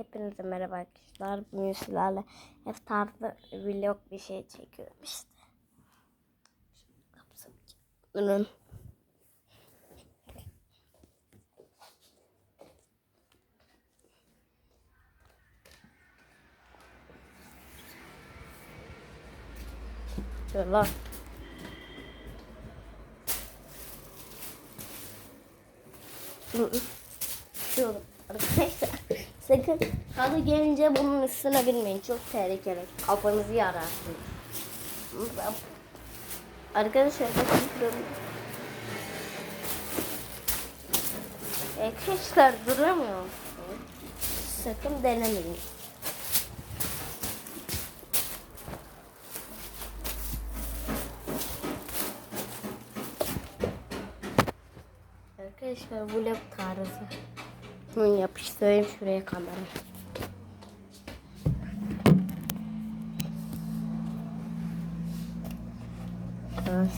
Hepinize merhaba arkadaşlar. Bugün sizlerle iftarda vlog bir şey çekiyorum işte. Bunun Şöyle lan. Arkadaşlar sakın halı gelince bunun üstüne binmeyin çok tehlikeli kafanızı yararsınız. Arkadaşlar bakın. Arkadaşlar duramıyor. Sakın denemeyin. Arkadaşlar bu lap tarzı. Bunu yapıştırayım şuraya kamera. Evet.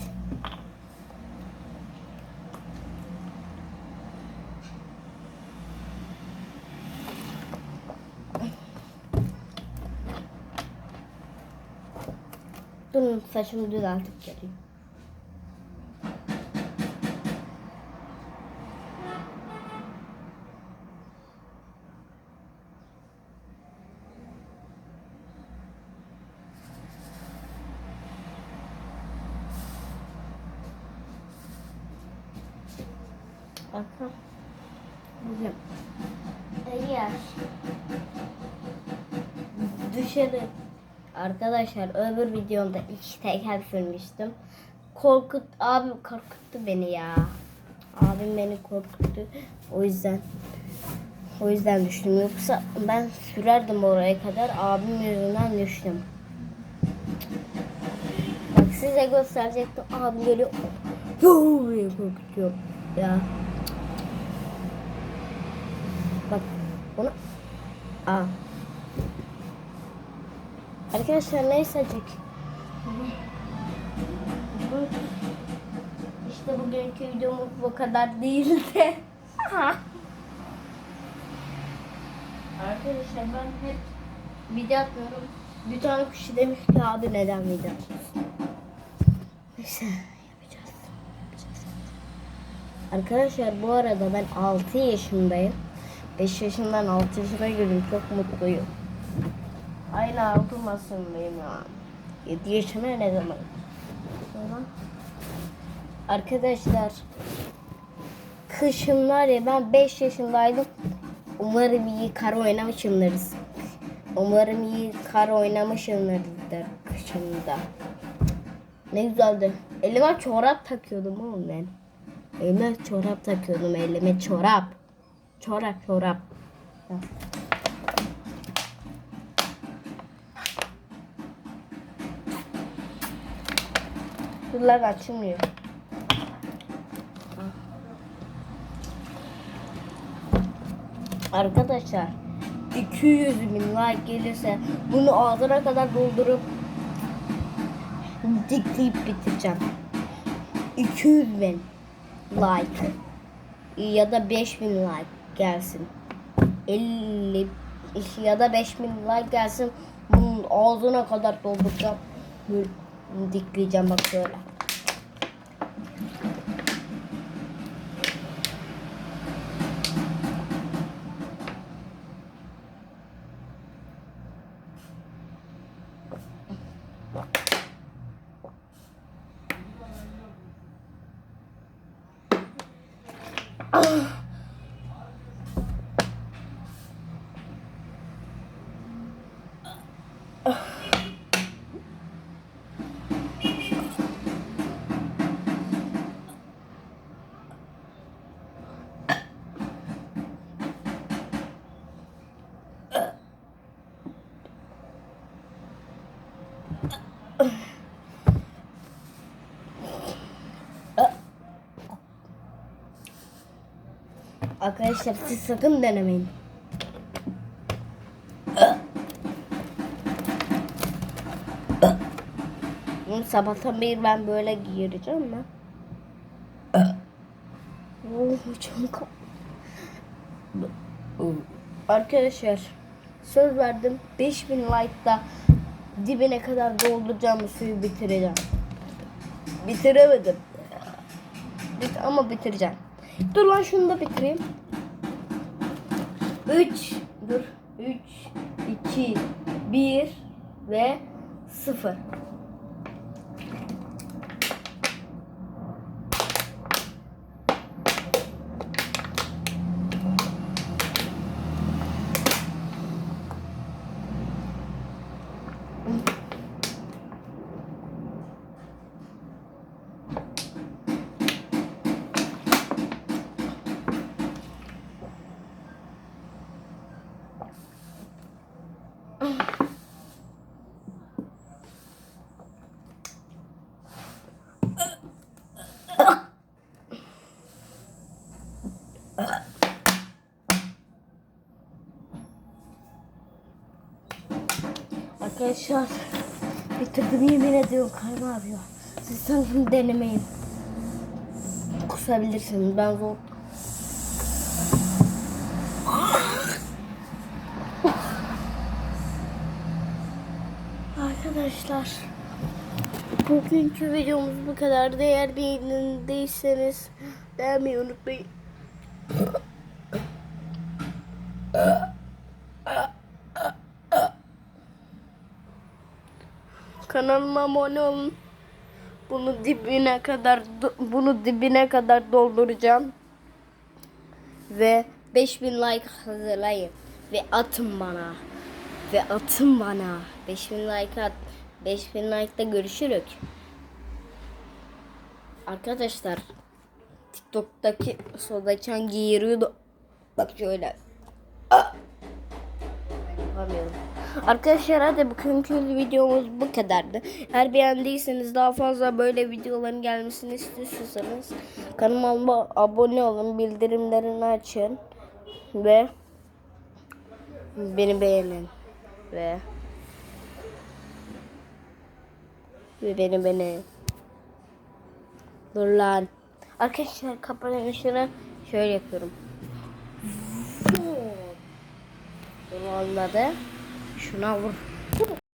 Durun saçımı düzeltip geleyim. Bakın. Eğer dışarı arkadaşlar öbür videomda iki teker sürmüştüm. Korkut abi korkuttu beni ya. Abim beni korkuttu. O yüzden o yüzden düştüm. Yoksa ben sürerdim oraya kadar. Abim yüzünden düştüm. Bak size gösterecektim. Abim geliyor. Yoo korkutuyor. Ya. Bak bunu. Aa. Arkadaşlar neyse çek. İşte bugünkü videomuz bu kadar değildi. Arkadaşlar ben hep video atmıyorum. Bir tane kişi demiş ki abi neden video atıyorsun? Neyse yapacağız. Arkadaşlar bu arada ben 6 yaşındayım. 5 yaşından 6 yaşına girdim. Çok mutluyum. Aynı altı masındayım ya. 7 yaşına ne zaman? Arkadaşlar kışın var ya ben 5 yaşındaydım. Umarım iyi kar oynamışımdır. Umarım iyi kar oynamışımdır kışında. Ne güzeldi. Elime çorap takıyordum oğlum ben. Elime çorap takıyordum elime çorap. Çorap çorap. Bunlar açılmıyor. Arkadaşlar 200 bin like gelirse bunu ağzına kadar doldurup dikleyip bitireceğim. 200 bin like ya da 5000 like gelsin. 50 ya da 5000 like gelsin. Bunun ağzına kadar dolduracağım. Dikleyeceğim bak böyle. Arkadaşlar siz sakın denemeyin. Sabahtan beri ben böyle giyireceğim mi? Oh, çok... Arkadaşlar söz verdim 5000 like'da dibine kadar dolduracağım suyu bitireceğim. Bitiremedim. Bit ama bitireceğim. Dur lan şunu da bitireyim. 3 dur. 3 2 1 ve 0 Arkadaşlar bitirdim yemin ediyorum karnım ağrıyor. Siz sakın denemeyin. Kusabilirsiniz ben zor. Arkadaşlar bugünkü videomuz bu kadar. Eğer beğendiyseniz beğenmeyi unutmayın. Kanalıma abone. Bunu dibine kadar bunu dibine kadar dolduracağım. Ve 5000 like hazırlayın ve atın bana. Ve atın bana. 5000 like at. 5000 like'da görüşürük. Arkadaşlar TikTok'taki soldaki hangi yeriyordu? Bak şöyle. Ah! Yapamıyorum. Arkadaşlar hadi bugünkü videomuz bu kadardı. Eğer beğendiyseniz daha fazla böyle videoların gelmesini istiyorsanız kanalıma abone olun, bildirimlerini açın ve beni beğenin ve ve beni beni Dur lan. Arkadaşlar kapanışını şöyle yapıyorum. Anladı. Şuna vur.